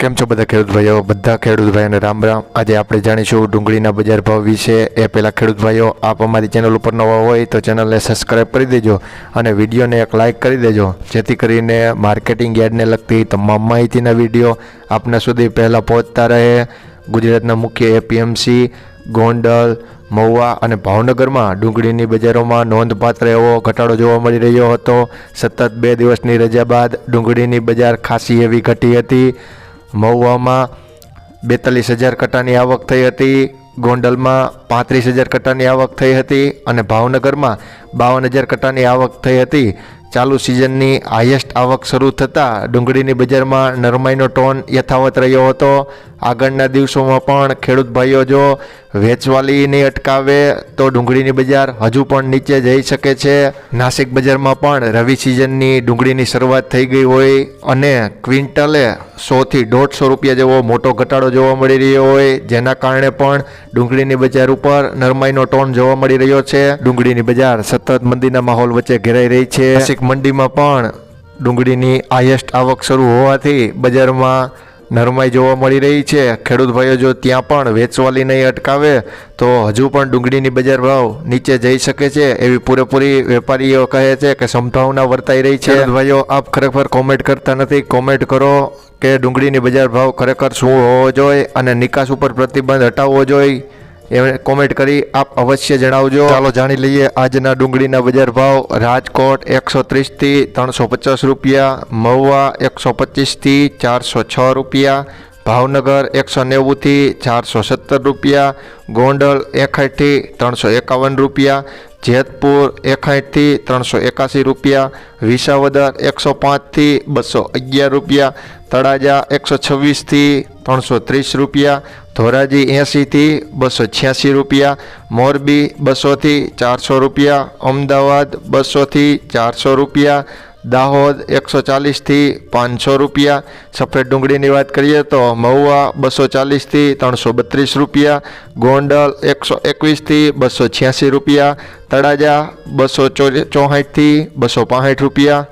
કેમ છો બધા ખેડૂત ભાઈઓ? બધા ખેડૂત ભાઈઓને રામ રામ. આજે આપણે જાણીશું ડુંગળીના બજાર ભાવ વિશે. એ પહેલાં ખેડૂત ભાઈઓ, આપ અમારી ચેનલ ઉપર નવા હોય તો ચેનલને સબસ્ક્રાઈબ કરી દેજો અને વિડીયોને એક લાઇક કરી દેજો. જેથી કરીને માર્કેટિંગ યાર્ડને લગતી તમામ માહિતીના વીડિયો આપના સુધી પહેલાં પહોંચતા રહે. ગુજરાતના મુખ્ય એપીએમસી, ગોંડલ, મહુવા અને ભાવનગરમાં ડુંગળીની બજારોમાં નોંધપાત્ર એવો ઘટાડો જોવા મળી રહ્યો હતો. સતત બે દિવસની રજા બાદ ડુંગળીની બજાર ખાસી એવી ઘટી હતી. મહુવામાં બેતાલીસ હજાર કટ્ટાની આવક થઈ હતી, ગોંડલમાં પાંત્રીસ હજાર કટ્ટાની આવક થઈ હતી અને ભાવનગરમાં બાવન હજાર કટ્ટાની આવક થઈ હતી. ચાલુ સિઝનની હાઈએસ્ટ આવક શરૂ થતાં ડુંગળીની બજારમાં નરમાઈનો ટોન યથાવત રહ્યો હતો. આગળના દિવસોમાં પણ ખેડૂત ભાઈઓ જો વેચવાલીને અટકાવે તો ડુંગળીની બજાર હજુ પણ નીચે જઈ શકે છે. નાસિક બજારમાં પણ રવિ સિઝનની ડુંગળીની શરૂઆત થઈ ગઈ હોય અને ક્વિન્ટલે સોથી દોઢસો રૂપિયા જેવો મોટો ઘટાડો જોવા મળી રહ્યો હોય. જેના કારણે પણ ડુંગળીની બજાર ઉપર નરમાઈનો ટોન જોવા મળી રહ્યો છે. ડુંગળીની બજાર સતત મંદીના માહોલ વચ્ચે ઘેરાઈ રહી છે. નાસિક મંડીમાં પણ ડુંગળીની હાઈએસ્ટ આવક શરૂ હોવાથી બજારમાં નરમાઈ જોવા મળી રહી છે. ખેડૂત ભાઈઓ જો ત્યાં પણ વેચવાલી નહીં અટકાવે, તો હજુ પણ ડુંગળીની બજાર ભાવ નીચે જઈ શકે છે એવી પૂરેપૂરી વેપારીઓ કહે છે કે સંભાવના વર્તાઈ રહી છે. ભાઈઓ, આપ ખરેખર કોમેન્ટ કરતા નથી. કોમેન્ટ કરો કે ડુંગળીની બજાર ભાવ ખરેખર શું હોવો જોઈએ અને નિકાસ ઉપર પ્રતિબંધ હટાવવો જોઈએ. એ કોમેન્ટ કરી આપ અવશ્ય જણાવજો. ચાલો જાણી લઈએ આજના ડુંગળીના બજાર ભાવ. રાજકોટ એકસો ત્રીસથી ત્રણસો પચાસ રૂપિયા, મહુવા એકસો પચીસથી ચારસો છ રૂપિયા, ભાવનગર એકસો નેવુંથી ચારસો સત્તર રૂપિયા, ગોંડલ એકાઠથી ત્રણસો એકાવન રૂપિયા, જેતપુર એકાઠથી ત્રણસો એકાસી રૂપિયા, વિસાવદર એકસો પાંચથી બસો અગિયાર રૂપિયા, તળાજા એકસો છવ્વીસથી ત્રણસો ત્રીસ રૂપિયા, ધોરાજી એંશીથી બસો છ્યાસી રૂપિયા, મોરબી બસોથી ચારસો રૂપિયા, અમદાવાદ બસોથી ચારસો રૂપિયા, દાહોદ એકસો ચાલીસથી પાંચસો રૂપિયા. સફેદ ડુંગળીની વાત કરીએ તો મહુવા બસો ચાલીસથી ત્રણસો બત્રીસ રૂપિયા, ગોંડલ એકસો એકવીસથી બસો છ્યાસી રૂપિયા, તળાજા બસો ચોસાઠથી બસો પાંસઠ રૂપિયા.